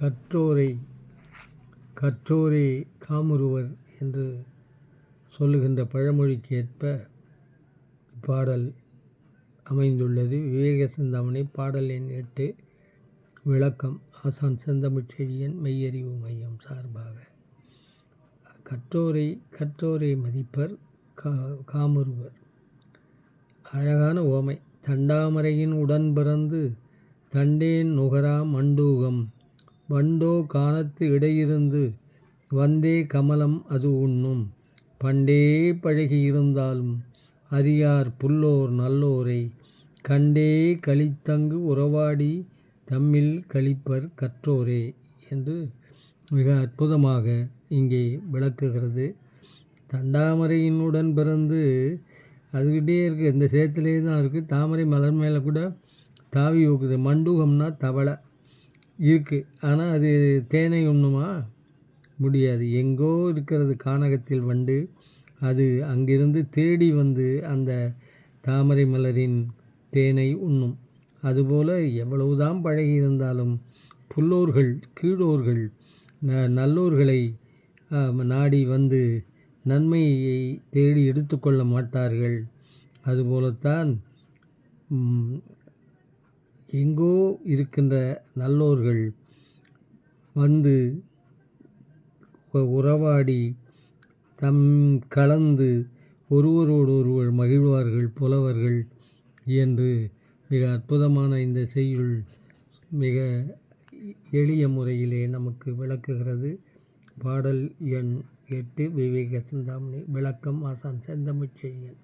கற்றோரை கற்றோரே காமுறுவர் என்று சொல்லுகின்ற பழமொழிக்கு ஏற்ப இப்பாடல் அமைந்துள்ளது. விவேக சிந்தாமணி பாடல் எண் எட்டு விளக்கம். ஆசான் செந்தமிழ்ச்செழியன் மெய்யறிவு மையம் சார்பாக. கற்றோரை கற்றோரை மதிப்பர் கா காமுறுவர் அழகான ஓமை. தண்டாமரையின் உடன் பிறந்து தண்டேன் நுகரா மண்டூகம். வண்டோ காலத்து இடையிருந்து வந்தே கமலம் அது உண்ணும். பண்டே பழகியிருந்தாலும் அரியார் புல்லோர் நல்லோரை கண்டே களித்தங்கு உறவாடி தம்மில் களிப்பர் கற்றோரே என்று மிக அற்புதமாக இங்கே விளக்குகிறது. தண்டாமரையினுடன் பிறந்து அதுக்கிட்டே இருக்குது இந்த சேத்துலேயே தான் இருக்குது தாமரை மலர் மேலே கூட தாவி ஊக்குது. மண்டூகம்னா தவளை. இருக்குது ஆனால் அது தேனை உண்ணுமா? முடியாது. எங்கோ இருக்கிறது கானகத்தில் வண்டு அது அங்கிருந்து தேடி வந்து அந்த தாமரை மலரின் தேனை உண்ணும். அதுபோல் எவ்வளவுதான் பழகி இருந்தாலும் புல்லோர்கள் கீழோர்கள் ந நல்லோர்களை நாடி வந்து நன்மையை தேடி எடுத்துக்கொள்ள மாட்டார்கள். அதுபோலத்தான் எங்கோ இருக்கின்ற நல்லோர்கள் வந்து உறவாடி தம் கலந்து ஒருவரோடு ஒருவர் மகிழ்வார்கள் புலவர்கள் என்று மிக அற்புதமான இந்த செய்யுள் மிக எளிய முறையிலே நமக்கு விளக்குகிறது. பாடல் எண் எட்டு விவேக சிந்தாமணி. விளக்கம் ஆசான் செந்தமிழ்ச்செழியன்